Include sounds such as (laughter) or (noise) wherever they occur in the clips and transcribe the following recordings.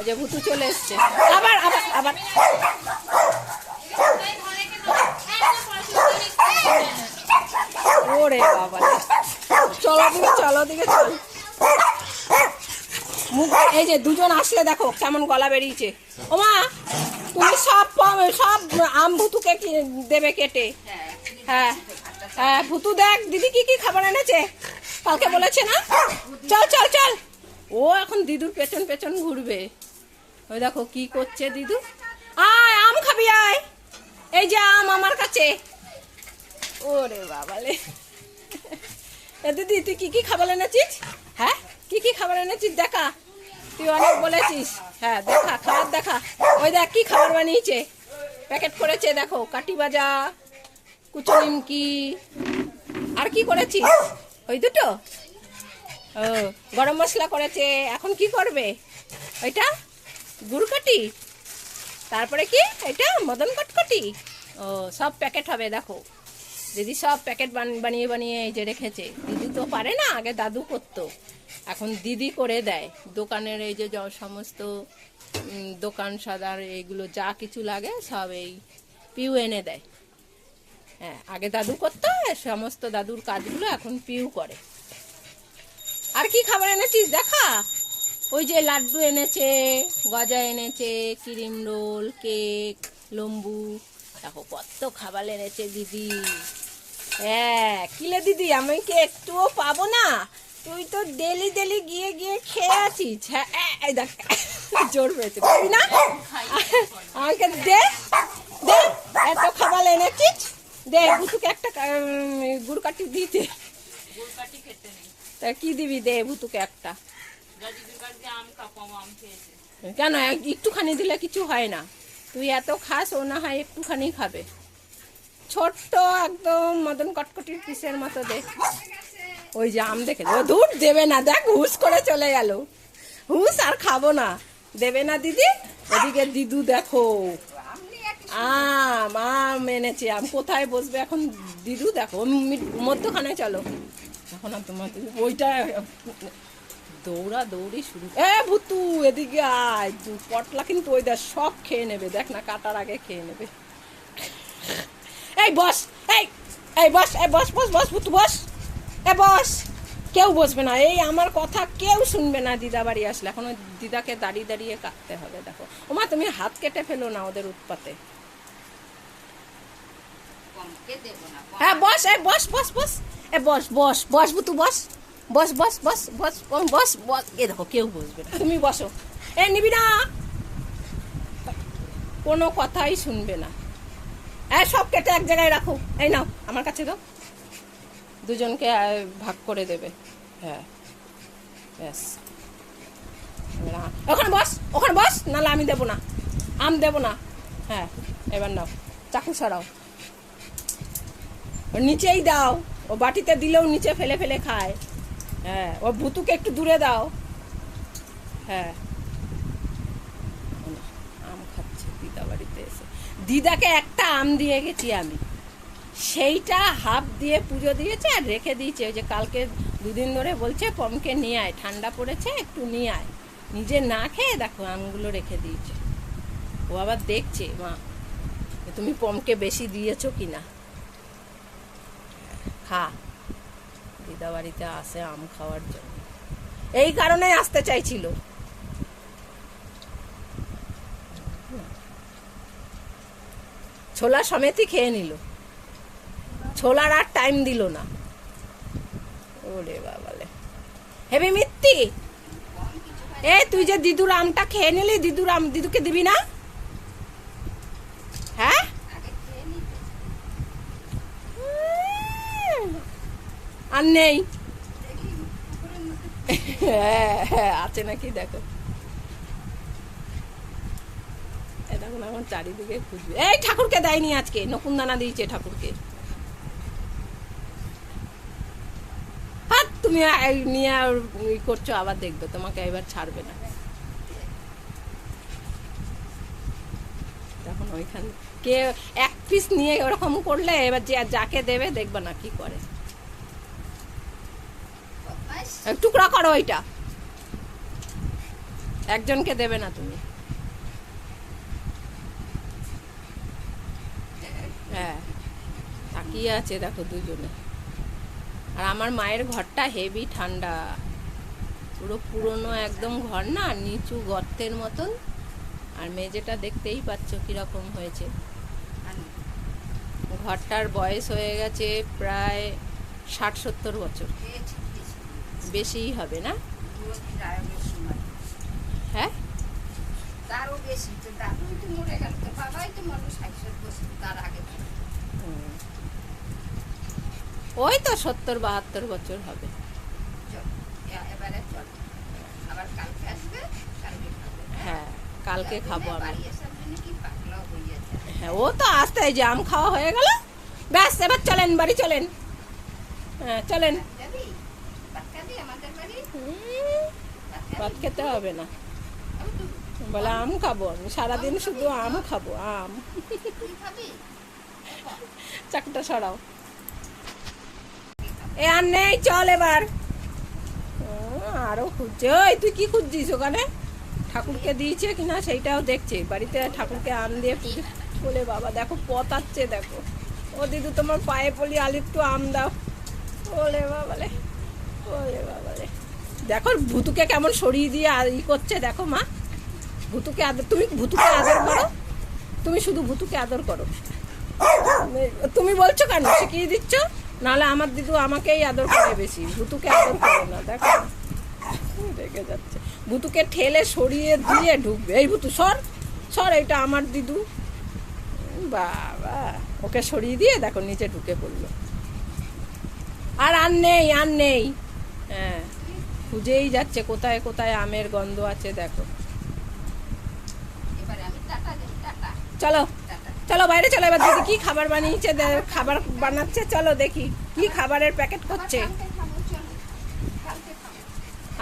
ওই যে ভুতু চলে এসছে। আবার আবার আবার। ওরে বাবা। চলো দিকে চলো দিকে, চল। মুখ এই যে দুজন আসলে দেখো কেমন গলা বেরিয়েছে। ওমা, তুমি সব সব আম ভুতুকে দেবে কেটে? হ্যাঁ হ্যাঁ ভুতু দেখ, দিদি কি কি খাবার এনেছে? কালকে বলেছে না? চল চল চল। ও এখন দিদুর পেছন পেছন ঘুরবে। ওই দেখো কি করছে দিদু? আয়, আম খাবি, আয়। এই যে আম আমার কাছে। ওরে বাবালে এ দিদি, তুই কি কি খাবার এনেছিস? হ্যাঁ? কি কি খাবার এনেছিস? দেখা। তুই অনেক বলেছিস। হ্যাঁ দেখা, খাবার দেখা। ওই দেখ, কি খাবার বানিয়েছে? প্যাকেট করেছে, দেখো কাটি ভাজা, কুচো নিমকি। আর কি করেছিস? ওই দুটো? ও, গরম মশলা করেছে। এখন কি করবে? ওইটা? গুড়কাটি তারপরে কি এটা মদন কটকটি। ও, সব প্যাকেট হবে, দেখো। দিদি সব প্যাকেট বান- বানিয়ে বানিয়ে এই যে রেখেছে। দিদি তো পারে না, আগে দাদু করতো। এখন দিদি করে দেয়। দোকানের এই যে সমস্ত দোকান সাদার এইগুলো যা কিছু লাগে সব এই পিউ এনে দেয়। হ্যাঁ আগে দাদু করতো, সমস্ত দাদুর কাজগুলো এখন পিউ করে। আর কি খাবার এনেছিস? দেখা। ওই যে লাড্ডু এনেছে গজা এনেছে ক্রিম রোল কেক লম্বু। দেখো কত খাবার এনেছে দিদি। হ্যাঁ কিলে দিদি আমি কি একটুও পাবো না? তুই তো ডেলি ডেলি গিয়ে গিয়ে খেয়ে আছিস হ্যাঁ দেখ জোর পেয়েছে পাবি না? আমাকে দে দে এত খাবার এনেছিস? দে বুতুকে একটা গুড় কাটি দিতে। তা কি দিবি? দে ভুতুকে একটা। কেন? একটুখানি দিলে কিছু হয় না। তুই এত খাস, ও না হয় একটুখানি খাবে। ছোট্ট একদম মদন কটকটির পিসের মতো দে ওই যে আম দেখে ও দূর দেবে না। দেখ হুস করে চলে গেল। হুস আর খাব না। দেবে না দিদি? ওদিকে দিদু দেখো। আম আম এনেছে। আম কোথায় বসবে এখন? দিদু দেখো। মধ্যখানে চলো। এখন আর তোমার ওইটা দৌড়া দৌড়ি শুরু এ ভুতু এদিকে আয়। দু পটলা কিন্তু ওই দেখ সব খেয়ে নেবে। দেখ না কাটার আগে খেয়ে নেবে। এই বস এই এই বস এই বস বস বস ভুতু বস। এ বস কেউ বসবে না। এই আমার কথা কেউ শুনবে না। দিদা বাড়ি আসলে। এখন ওই দিদাকে দাঁড়িয়ে দাঁড়িয়ে কাটতে হবে দেখো। ওমা তুমি হাত কেটে ফেলো না ওদের উৎপাতে। হ্যাঁ বস এই বস বস বস। এ বস বস বস বুতু বস। বস বস বস বস বস বস এ দেখো, কেউ বসবে না। তুমি বসো। এ, নিবি না। কোনো কথাই শুনবে না। এই সব কেটে এক জায়গায় রাখো। এই নাও, আমার কাছে দাও। দুজনকে ভাগ করে দেবে। হ্যাঁ। ব্যাস। ওখানে বস ওখানে বস। নাহলে আমি দেবো না। আম দেবো না। হ্যাঁ এবার নাও। চাকু সরাও। নিচেই দাও। ও বাটিতে দিলেও নিচে ফেলে ফেলে খায়। হ্যাঁ ও ভুতুকে একটু দূরে দাও। হ্যাঁ। আম খাচ্ছে, দিদা বাড়িতে এসে। দিদাকে একটা আম দিয়ে গেছি আমি। সেইটা হাফ দিয়ে পুজো দিয়েছে আর রেখে দিয়েছে। ওই যে কালকে দুদিন ধরে বলছে, পমকে নিয়ে আয়, ঠান্ডা পড়েছে, একটু নিয়ে আয়। নিজে না খেয়ে দেখো আমগুলো রেখে দিয়েছে। ও আবার দেখছে, মা তুমি পমকে বেশি দিয়েছ কি না খা। দিদা বাড়িতে আসে আম খাওয়ার জন্য। এই কারণে আসতে চাইছিল। ছোলা সমেতই খেয়ে নিল। ছোলার আর টাইম দিল না। ওরে বাবালে। হেবি মিত্তি! এ তুই যে দিদুর আমটা খেয়ে নিলি, দিদুর আম দিদুকে দিবি না হ্যাঁ উম, আর নেই। হ্যাঁ (laughs) আছে নাকি? দেখো। এ দেখো না এখন চারিদিকে খুঁজবে এই ঠাকুরকে দেয়নি আজকে নকুনদানা দিয়েছে ঠাকুরকে। তুমি নিয়ে ই করছ, আবার দেখবে, তোমাকে এবার ছাড়বে না। তখন ওইখানে কে এক পিস নিয়ে ওরকম করলে, এবার যে যাকে দেবে, দেখবে না কি করে এক টুকরা করো ওইটা। একজনকে দেবে না তুমি। হ্যাঁ তাকিয়ে আছে দেখো দুজনে। আর আমার মায়ের ঘরটা হেভি ঠান্ডা। পুরো পুরনো একদম ঘর না, নিচু গর্তের মতন। আর মেঝেটা দেখতেই পাচ্ছ কীরকম হয়েছে। ঘরটার বয়স হয়ে গেছে প্রায় ষাট সত্তর বছর। বেশিই হবে না? হ্যাঁ? তারও বেশি তো দাদুই তো মরে গেল তো বাবাই তো ষাট বছর তার আগে। ওই তো সত্তর বাহাত্তর বছর হবে। চল এবারে চল। আবার কালকে আসবে কালকে খাব। হ্যাঁ কালকে খাব হ্যাঁ ও তো আসতে যে আম খাওয়া হয়ে গেল। ব্যাস এবার চলেন বাড়ি চলেন। হ্যাঁ চলেন যাবি ভাত খাবি আমাদের বাড়ি হুম, ভাত খেতে হবে না। বলে আম খাব আমি, সারাদিন শুধু আম খাব, আম। চাকটা সরাও। এ আর নেই, চল এবার। আরও খুঁজছে। ওই, তুই কি খুঁজছিস ওখানে? ঠাকুরকে দিয়েছে কিনা সেইটাও দেখছে। বাড়িতে ঠাকুরকে আম দিয়ে বলে বাবা, দেখো পতাচ্ছে, দেখো। ও দিদু, তোমার পায়ে পলি আলু একটু আম দাও। বলে ওলে বাবালে ওলে বাবালে। দেখো, ভুতুকে কেমন সরিয়ে দিয়ে ই করছে, দেখো মা। ভুতুকে আদর, তুমি ভুতুকে আদর করো। তুমি শুধু ভুতুকে আদর করো। তুমি বলছো কেন? শিখিয়ে দিচ্ছ? নাহলে আমার দিদু আমাকেই আদর করে বেশি। ভুতুকে আদর করে না, দেখো রেগে যাচ্ছে। ভুতুকে ঠেলে সরিয়ে দিয়ে ঢুকবে। এই ভুতু, সর সর, এটা আমার দিদু। বাবা, ওকে সরিয়ে দিয়ে দেখো, নিচে ঢুকে পড়ল। আর আর নেই আর নেই। হ্যাঁ। খুঁজেই যাচ্ছে কোথায় কোথায় আমের গন্ধ আছে দেখো। চলো চলো বাইরে চলো এবার দিদি কি খাবার বানিয়েছে খাবার বানাচ্ছে চলো দেখি কি খাবারের প্যাকেট করছে।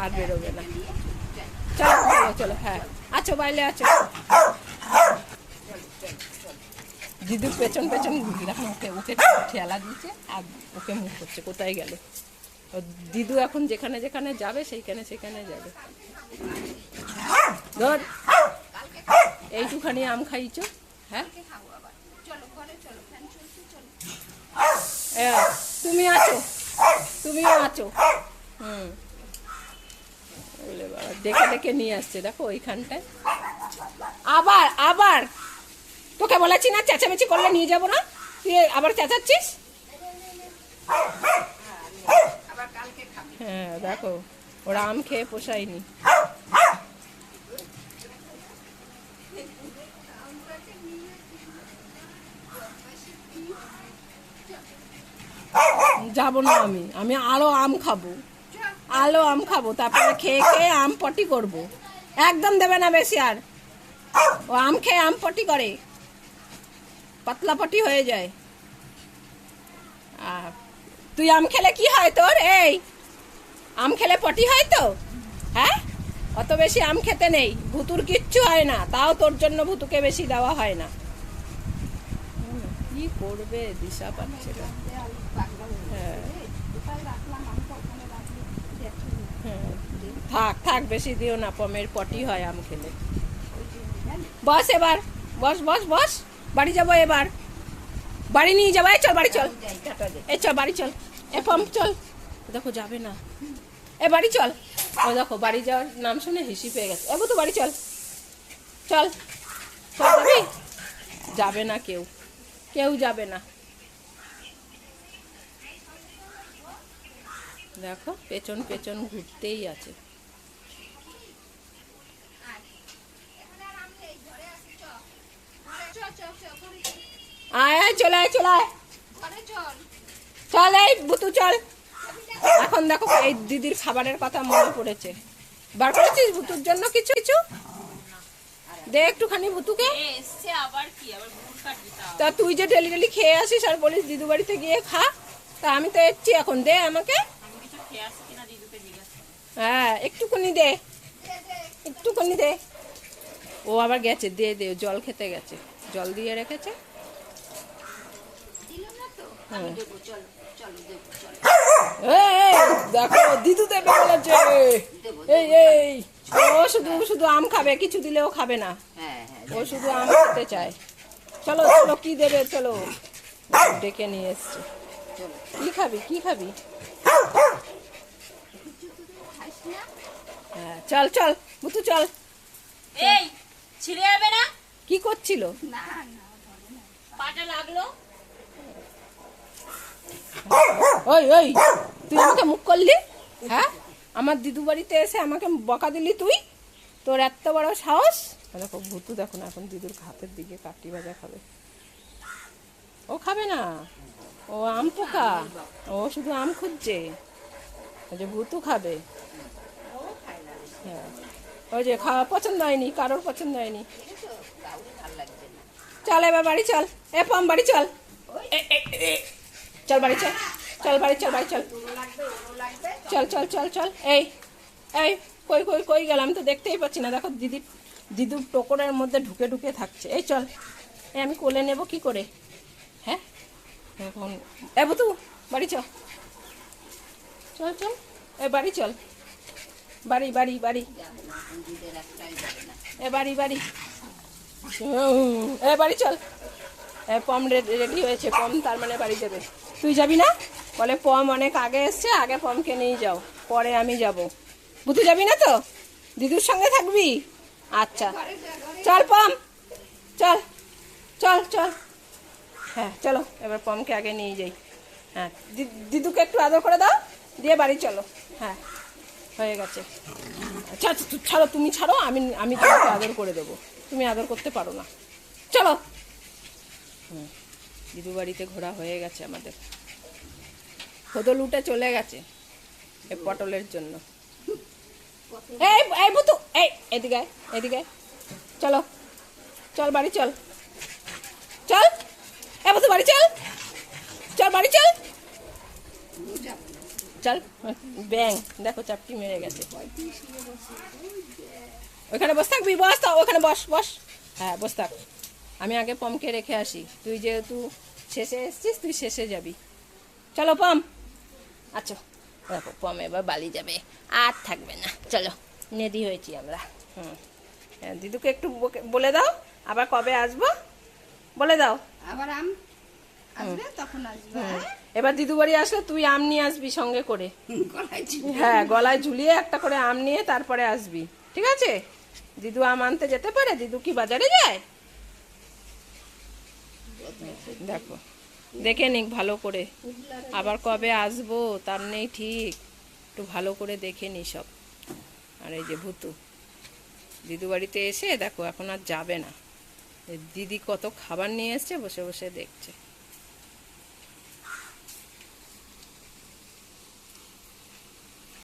আর বেরোবে না। চলো চলো চলো হ্যাঁ আছো বাইরে আছো। দিদুর পেছন পেছন দেখো ওকে ওকে ঠেলা দিয়েছে আর ওকে মুখ করছে কোথায় গেল? দিদু এখন যেখানে যেখানে যাবে, সেইখানে সেখানে যাবে। ধর। এইটুখানি আম খাইছো? হ্যাঁ? তুমি আছো? তুমিও আছো? হুম। দেখে দেখে নিয়ে আসছে। দেখো ওইখানটায়। আবার আবার। তোকে বলেছি না, চেঁচামেচি করলে নিয়ে যাব না? তুই আবার চেঁচাচ্ছিস? হ্যাঁ দেখো, ওরা আম খেয়ে পোষায়নি। যাব না আমি আমি আরও আম খাব। আলো আম খাব, তারপরে খেয়ে খেয়ে আম পটি করব। একদম দেবে না বেশি আর। ও আম খেয়ে আম পটি করে। পাতলা পটি হয়ে যায়। আর তুই আম খেলে কি হয় তোর? এই আম খেলে পটি হয় তো? হ্যাঁ? অত বেশি আম খেতে নেই। ভুতুর কিচ্ছু হয় না। তাও তোর জন্য ভুতুকে বেশি দেওয়া হয় না। কি করবে দিশা পাচ্ছে হ্যাঁ। থাক থাক, বেশি দিও না। পমের পটি হয় আম খেলে। বস এবার। বস বস বস। বাড়ি যাব এবার। বাড়ি নিয়ে যাব। চল, বাড়ি চল। এ চল বাড়ি চল। এ পম, চল। দেখো, যাবে না। এ বাড়ি চল। ও দেখো বাড়ি যাওয়ার নাম শুনে হিসি পেয়ে গেছে। এবু তো বাড়ি চল। চল। চল যাবি? যাবে না কেউ। কেউ যাবে না। দেখো পেছন পেছন ঘুরতেই আছে। আয় চলে চল। চল এই বুতু চল। এখন দেখো এই দিদির খাবারের কথা মনে পড়েছে। বার করেছিস ভুতুর জন্য কিছু কিছু? দে একটুখানি ভুতুকে। তা তুই যে ডেলি ডেলি খেয়ে আসিস আর বলিস দিদু বাড়িতে গিয়ে খা তা আমি তো এসছি এখন দে আমাকে। হ্যাঁ একটুখানি দে। একটুখানি দে। ও আবার গেছে দে দে জল খেতে গেছে। জল দিয়ে রেখেছে। হ্যাঁ। আমি দেবো চল চলো দেবো চল এই, এই, দেখো দিদু দেবে বলেছে এই এই ও শুধু শুধু আম খাবে কিছু দিলেও খাবে না। হ্যাঁ হ্যাঁ ও শুধু আম খেতে চায়। চলো চলো কি দেবে চলো। ডেকে নিয়ে এসছে। কি খাবি কি খাবি? হ্যাঁ চল চল বুতু চল। এই ছিঁড়ে যাবে না? কি করছিল? না। পাটা লাগল? ওই ওই তুই আমাকে মুখ করলি? হ্যাঁ? আমার দিদু বাড়িতে এসে আমাকে বকা দিলি তুই? তোর এত বড় সাহস? দেখো, ভুতু দেখো না, এখন দিদুর হাতের দিকে কাটি বাজা খাবে। ও খাবে না? ও আম পোকা? ও শুধু আম খুঁজছে? যে ভুতু খাবে। হ্যাঁ। ওই যে খাওয়া পছন্দ হয়নি, কারোর পছন্দ হয়নি। চল এবার বাড়ি চল। এ পম, বাড়ি চল। চল বাড়ি চল। চল বাড়ি চল বাড়ি, চল। চল চল চল চল। এই এই, কই কই কই গেল? আমি তো দেখতেই পাচ্ছি না। দেখো, দিদি দিদুর টোকরের মধ্যে ঢুকে ঢুকে থাকছে। এই, চল। এই, আমি কোলে নেব কি করে? হ্যাঁ? এখন এ, বুতু, বাড়ি চল। চল চল। এ, বাড়ি চল। বাড়ি বাড়ি বাড়ি। এ, বাড়ি বাড়ি। এ, বাড়ি চল। পম রেডি হয়েছে। পম তার মানে বাড়ি যাবে। তুই যাবি না? বলে পম অনেক আগে এসছে আগে পমকে নিয়ে যাও পরে আমি যাব। বুতু যাবি না তো? দিদুর সঙ্গে থাকবি? আচ্ছা। চল পম চল চল চল। হ্যাঁ চলো এবার পমকে আগে নিয়ে যাই। হ্যাঁ দিদুকে একটু আদর করে দাও দিয়ে বাড়ি চলো। হ্যাঁ হয়ে গেছে। আচ্ছা, ছাড়ো তুমি ছাড়ো আমি আমি তোমাকে আদর করে দেবো। তুমি আদর করতে পারো না। চলো। হুম দিদু বাড়িতে ঘোরা হয়ে গেছে আমাদের। হদল উঠে চলে গেছে এই পটলের জন্য। এই এই বুতু এই এদিকে এদিকে চলো চল বাড়ি চল। চল এ বুতু বাড়ি চল। চল বাড়ি চল। চল ব্যাং দেখো চাপটি মেরে গেছে। ওখানে বস থাকবি বস তো ওখানে বস বস। হ্যাঁ বস থাক। আমি আগে পমকে রেখে আসি। তুই যেহেতু শেষে এসছিস তুই শেষে যাবি। চলো পম। আচ্ছা দেখো পম এবার বালি যাবে। আর থাকবে না। চলো নেদি হয়েছি আমরা। হুম। হ্যাঁ, দিদুকে একটু বলে দাও আবার কবে আসব? বলে দাও। আবার আম আসবে তখন আসবে হ্যাঁ? এবার দিদু বাড়ি আসলে তুই আম নিয়ে আসবি সঙ্গে করে। হ্যাঁ গলায় ঝুলিয়ে একটা করে আম নিয়ে তারপরে আসবি। ঠিক আছে? দিদু আম আনতে যেতে পারে? দিদু কি বাজারে যায়? দেখো। দেখে নিক ভালো করে। আবার কবে আসব তার নেই ঠিক। একটু ভালো করে দেখে নি সব। আর এই যে ভুতু। দিদু বাড়িতে এসে দেখো, এখন আর যাবে না। দিদি কত খাবার নিয়ে এসছে, বসে বসে দেখছে।